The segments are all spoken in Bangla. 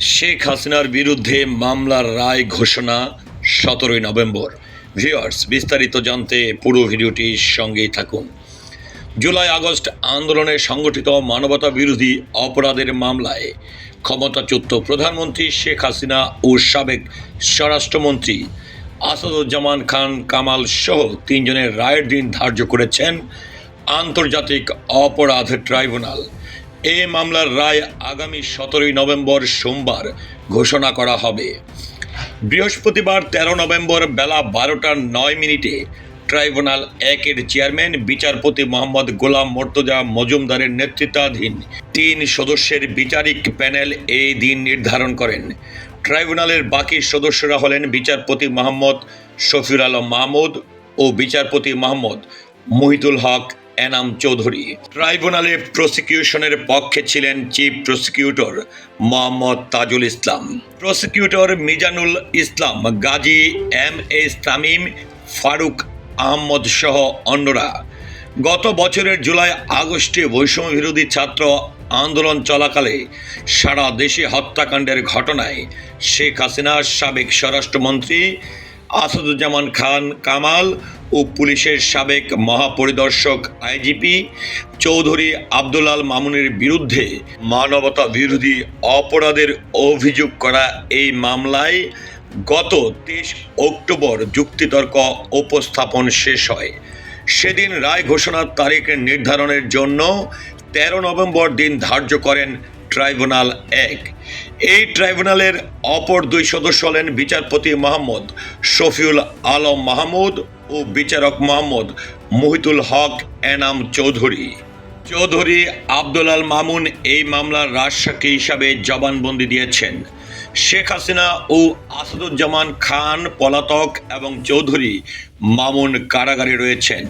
শেখ হাসিনার বিরুদ্ধে মামলার রায় ঘোষণা সতেরোই নভেম্বর। ভিউয়ার্স, বিস্তারিত জানতে পুরো ভিডিওটির সঙ্গেই থাকুন। জুলাই আগস্ট আন্দোলনে সংগঠিত মানবতা বিরোধী অপরাধের মামলায় ক্ষমতাচ্যুত প্রধানমন্ত্রী শেখ হাসিনা ও সাবেক স্বরাষ্ট্রমন্ত্রী আসাদুজ্জামান খান কামাল সহ তিনজনের রায়ের দিন ধার্য করেছেন আন্তর্জাতিক অপরাধ ট্রাইব্যুনাল। এ মামলার রায় আগামী সতেরোই নভেম্বর সোমবার ঘোষণা করা হবে। বৃহস্পতিবার তেরো নভেম্বর বেলা বারোটা নয় মিনিটে ট্রাইব্যুনাল একের চেয়ারম্যান, বিচারপতি মোহাম্মদ গোলাম মর্তজা মজুমদারের নেতৃত্বাধীন তিন সদস্যের বিচারিক প্যানেল এই দিন নির্ধারণ করেন। ট্রাইব্যুনালের বাকি সদস্যরা হলেন বিচারপতি মোহাম্মদ শফির আলম মাহমুদ ও বিচারপতি মোহাম্মদ মহিতুল হক এনাম চৌধুরী। ট্রাইব্যুনালে প্রসিকিউশনের পক্ষে ছিলেন chief prosecutor Mohammad Tajul Islam. Prosecutor Mizanul Islam, Gazi M S Tamim Farooq Ahmad সহ অন্যরা। গত বছরের জুলাই আগস্টে বৈষম্য বিরোধী ছাত্র আন্দোলন চলাকালে সারা দেশে হত্যাকাণ্ডের ঘটনায় শেখ হাসিনার সাবেক স্বরাষ্ট্রমন্ত্রী আসাদুজ্জামান খান কামাল ও পুলিশের সাবেক মহাপরিদর্শক আইজিপি চৌধুরী আব্দুলাল মামুনের বিরুদ্ধে মানবতা বিরোধী অপরাধের অভিযোগ করা এই মামলায় গত তেইশ অক্টোবর যুক্তিতর্ক উপস্থাপন শেষ হয়। সেদিন রায় ঘোষণার তারিখ নির্ধারণের জন্য তেরো নভেম্বর দিন ধার্য করেন ট্রাইব্যুনাল এক। এই ট্রাইব্যুনালের অপর দুই সদস্য হলেন বিচারপতি মোহাম্মদ শফিউল আলম মাহমুদ ও বিচারক মোহাম্মদ মহিতুল হক এনাম চৌধুরী। চৌধুরী আব্দুল আল মামুন এই মামলার রাজসাক্ষী হিসাবে জবানবন্দি দিয়েছেন। শেখ হাসিনা ও আসাদুজ্জামান খান পলাতক এবং চৌধুরী মামুন কারাগারে রয়েছেন।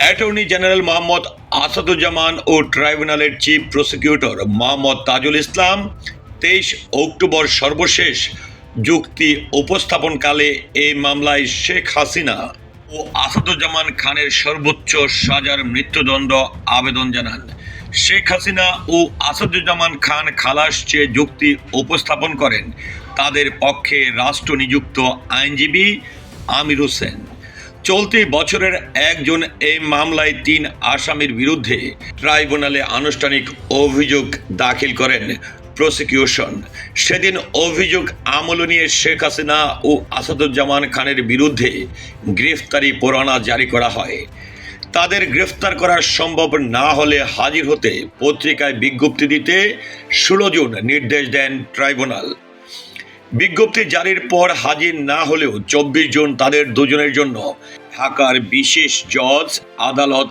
অ্যাটর্নি জেনারেল মোহাম্মদ আসাদুজ্জামান ও ট্রাইব্যুনালের চিফ প্রসিকিউটর মোহাম্মদ তাজুল ইসলাম তেইশ অক্টোবর সর্বশেষ যুক্তি উপস্থাপনকালে এই মামলায় শেখ হাসিনা ও আসাদুজ্জামান খানের সর্বোচ্চ সাজার মৃত্যুদণ্ড আবেদন জানান। শেখ হাসিনা ও আসাদুজ্জামান খান খালাস চেয়ে যুক্তি উপস্থাপন করেন। তাদের পক্ষে রাষ্ট্র নিযুক্ত আইনজীবী আমির হোসেন। চলতি বছরের একজন এই মামলায় তিন আসামির বিরুদ্ধে ট্রাইব্যুনালে আনুষ্ঠানিক অভিযোগ দাখিল করেন প্রসিকিউশন। সেদিন অভিযোগ আমল নিয়ে শেখ হাসিনা ও আসাদুজ্জামান খানের বিরুদ্ধে গ্রেফতারি পরোয়ানা জারি করা হয়। তাদের গ্রেফতার করা সম্ভব না হলে হাজির হতে পত্রিকায় বিজ্ঞপ্তি দিতে ষোলো জুন নির্দেশ দেন ট্রাইব্যুনাল। বিজ্ঞপ্তি জারির পর হাজির না হলেও চব্বিশ জন তাদের দুজনের জন্য ঢাকার বিশেষ জজ, আদালত,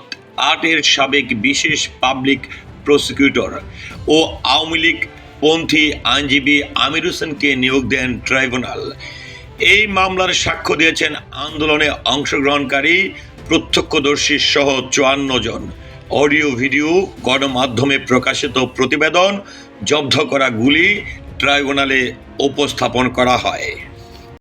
আটের সাবেক বিশেষ পাবলিক প্রসিকিউটর ও আওয়ামী লীগ পন্থী আইনজীবী আমির হোসেনকে নিয়োগ দেন ট্রাইব্যুনাল। এই মামলার সাক্ষ্য দিয়েছেন আন্দোলনে অংশগ্রহণকারী প্রত্যক্ষদর্শী সহ চুয়ান্ন জন। অডিও, ভিডিও, গণমাধ্যমে প্রকাশিত প্রতিবেদন, জব্দ করা গুলি ট্রাইব্যুনালে উপস্থাপন করা হয়।